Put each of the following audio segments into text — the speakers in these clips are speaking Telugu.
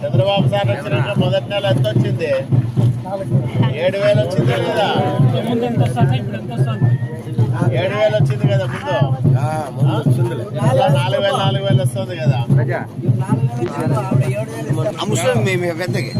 చంద్రబాబు సార్ వచ్చినట్టు మొదటి నెల ఎంత వచ్చింది ఏడు వేలు వచ్చింది కదా? ఏడు వేలు వచ్చింది కదా ముందు. నాలుగు వేలు నాలుగు వేలు వస్తుంది కదా. ముస్లిం మేము పెద్దకి.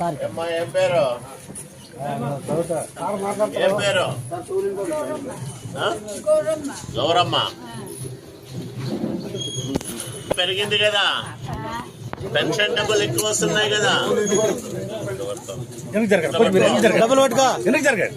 అమ్మా ఏం పేరు? ఏం పేరు? గౌరమ్మ. పెరిగింది కదా. పెన్షన్ డబ్బులు ఎక్కువ వస్తున్నాయి కదా. డబ్బులు పట్టుకో. ఎందుకు జరగండి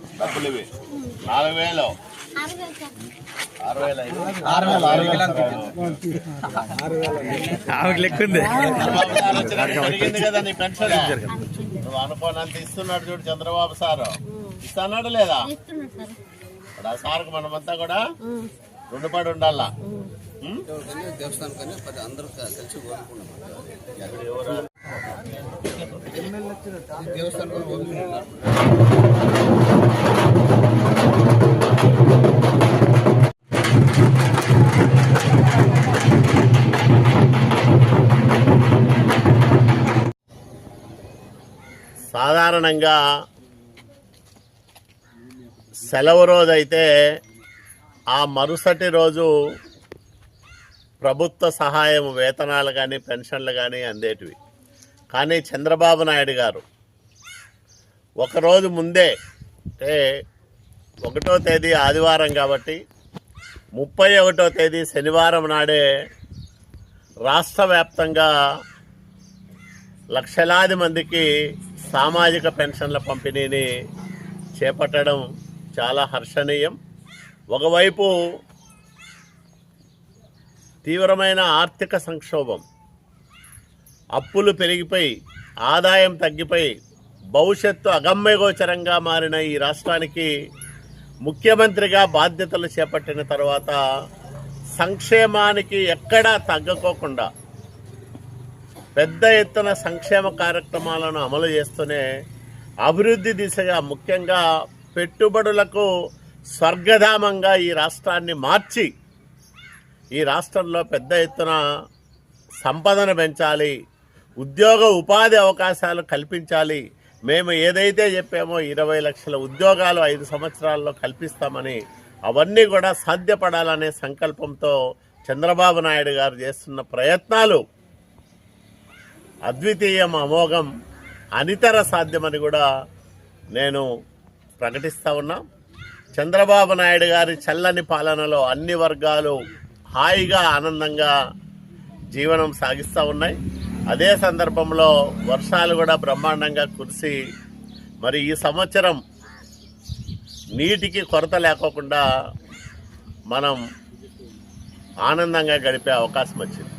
డబ్బులు ఇవి. నాలుగు వేలు. ఆరు వేలు అయింది. ఆమెకు లెక్క ఉంది. నువ్వు అనుకోనంత ఇస్తున్నాడు చూడు చంద్రబాబు సారు. ఇస్తున్నాడు లేదా? ఇప్పుడు ఆ సార్కు మనమంతా కూడా రుణపడి ఉండాలా? దేవస్థానం కానీ అందరూ కలిసి కోరుకున్నాం? దేవస్థానం సాధారణంగా సెలవు రోజైతే ఆ మరుసటి రోజు ప్రభుత్వ సహాయం వేతనాలు కానీ పెన్షన్లు కానీ అందేటివి. కానీ చంద్రబాబు నాయుడు గారు ఒకరోజు ముందే అంటే ఒకటో తేదీ ఆదివారం కాబట్టి ముప్పై ఒకటో తేదీ శనివారం నాడే రాష్ట్ర వ్యాప్తంగా లక్షలాది మందికి సామాజిక పెన్షన్ల పంపిణీని చేపట్టడం చాలా హర్షణీయం. ఒకవైపు తీవ్రమైన ఆర్థిక సంక్షోభం అప్పులు పెరిగిపోయి ఆదాయం తగ్గిపోయి భవిష్యత్తు అగమ్యగోచరంగా మారిన ఈ రాష్ట్రానికి ముఖ్యమంత్రిగా బాధ్యతలు చేపట్టిన తర్వాత సంక్షేమానికి ఎక్కడా తగ్గకోకుండా పెద్ద ఎత్తున సంక్షేమ కార్యక్రమాలను అమలు చేస్తూనే అభివృద్ధి దిశగా ముఖ్యంగా పెట్టుబడులకు స్వర్గధామంగా ఈ రాష్ట్రాన్ని మార్చి ఈ రాష్ట్రంలో పెద్ద ఎత్తున సంపదను పెంచాలి ఉద్యోగ ఉపాధి అవకాశాలు కల్పించాలి. మేము ఏదైతే చెప్పామో ఇరవై లక్షల ఉద్యోగాలు ఐదు సంవత్సరాల్లో కల్పిస్తామని అవన్నీ కూడా సాధ్యపడాలనే సంకల్పంతో చంద్రబాబు నాయుడు గారు చేస్తున్న ప్రయత్నాలు అద్వితీయం అమోఘం అనితర సాధ్యమని కూడా నేను ప్రకటిస్తూ ఉన్నా. చంద్రబాబు నాయుడు గారి చల్లని పాలనలో అన్ని వర్గాలు హాయిగా ఆనందంగా జీవనం సాగిస్తూ ఉన్నాయి. అదే సందర్భంలో వర్షాలు కూడా బ్రహ్మాండంగా కురిసి మరి ఈ సంవత్సరం నీటికి కొరత లేకోకుండా మనం ఆనందంగా గడిపే అవకాశం వచ్చింది.